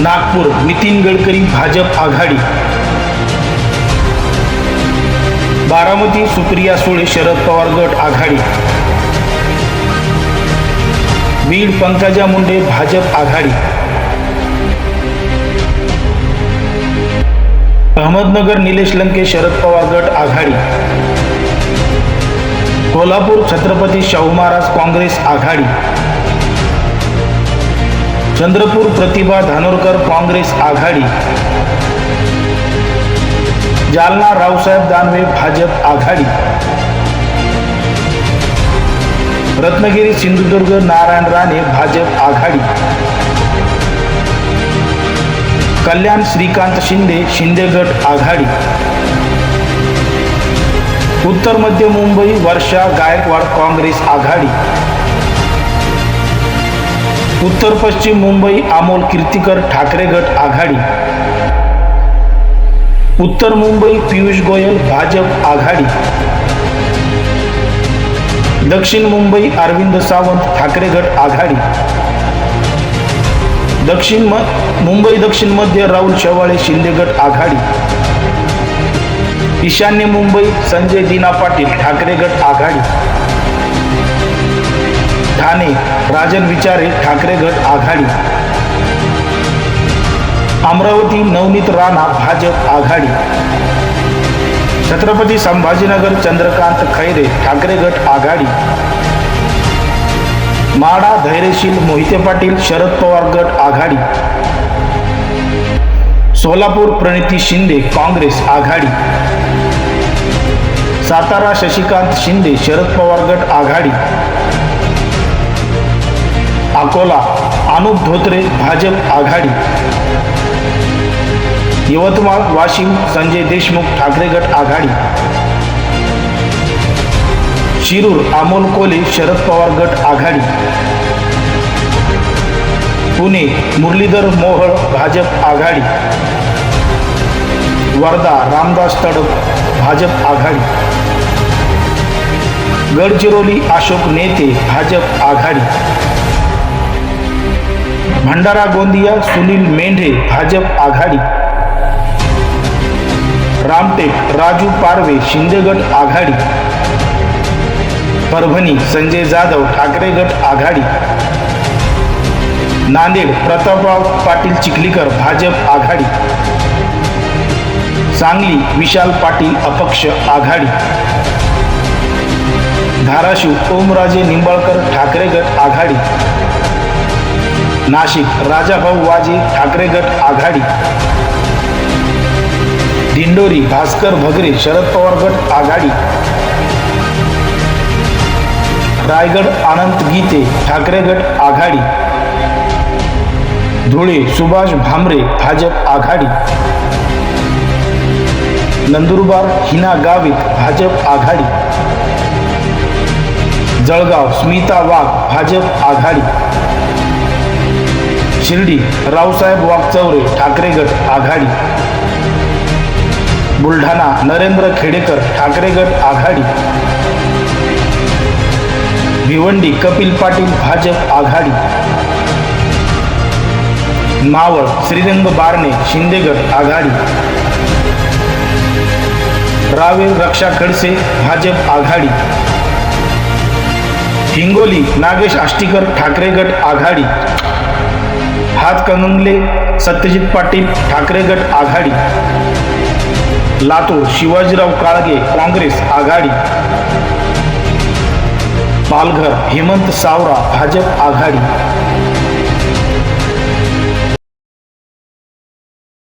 नागपूर नितीन गडकरी भाजप आघाडी. बारामती सुप्रिया सुळे शरद पवार गट आघाडी. बीड पंकजा मुंडे भाजप आघाडी. अहमदनगर निलेश लंके शरद पवार गट आघाडी. कोल्हापूर छत्रपती शाहू महाराज काँग्रेस आघाडी. चंद्रपूर प्रतिभा धानोरकर काँग्रेस आघाडी. जालना रावसाहेब दानवे भाजप आघाडी. रत्नागिरी सिंधुदुर्ग नारायण राणे भाजप आघाडी. कल्याण श्रीकांत शिंदे शिंदे गट आघाडी. उत्तर मध्य मुंबई वर्षा गायकवाड काँग्रेस आघाडी. उत्तर पश्चिम मुंबई अमोल कीर्तिकर ठाकरे गट आघाडी. उत्तर मुंबई पियुष गोयल भाजप आघाडी. दक्षिण मुंबई अरविंद सावंत ठाकरे गट आघाडी. दक्षिण म मुंबई दक्षिण मध्य राहुल शेवाळे शिंदे गट आघाडी. ईशान्य मुंबई संजय दिना पाटील ठाकरे गट आघाडी. ठाणे राजन विचारे ठाकरे गट आघाडी. अमरावती नवनीत राणा भाजप आघाडी. छत्रपती संभाजीनगर चंद्रकांत खैरे ठाकरे गट आघाडी. माडा धैर्यशील मोहिते पाटील शरद पवार गट आघाडी. सोलापूर प्रणिती शिंदे काँग्रेस आघाडी. सातारा शशिकांत शिंदे शरद पवार गट आघाडी. अकोला अनुप धोत्रे भाजप आघाडी. यवतमाळ वाशिम संजय देशमुख ठाकरे गट आघाडी. शिरूर अमोल कोले शरद पवार गट आघाडी. पुणे मुरलीधर मोहळ भाजप आघाडी. वर्धा रामदास तडप भाजप आघाडी. गडचिरोली अशोक नेते भाजप आघाडी. भंडारा गोंदिया सुनील मेंढे भाजप आघाडी. रामटेक राजू पारवे शिंदेगड आघाडी. परभणी संजय जाधव ठाकरे गट आघाडी. नांदेड प्रतापराव पाटील चिखलीकर भाजप आघाडी. सांगली विशाल पाटील अपक्ष आघाडी. धाराशिव ओमराजे निंबाळकर ठाकरे गट आघाडी. नाशिक राजाभाऊ वाजे ठाकरे गट आघाडी. दिंडोरी भास्कर भगरे शरद पवार गट आघाडी. रायगड अनंत गीते ठाकरे गट आघाडी. धुळे सुभाष भामरे भाजप आघाडी. नंदुरबार हिना गावित भाजप आघाडी. जळगाव स्मिता वाघ भाजप आघाडी. शिर्डी रावसाहेब वाघचौरे ठाकरे गट आघाडी. बुलढाणा नरेंद्र खेडेकर ठाकरे गट आघाडी. भिवंडी कपिल पाटील भाजप आघाडी. मावळ श्रीरंग बारणे शिंदेगड आघाडी. रावेर रक्षा खडसे भाजप आघाडी. हिंगोली नागेश आष्टीकर ठाकरे गट आघाडी. हातकणंगले सत्यजित पाटील ठाकरे गट आघाडी. लातूर शिवाजीराव काळगे काँग्रेस आघाडी. पालघर हेमंत सावरा भाजप आघाडी.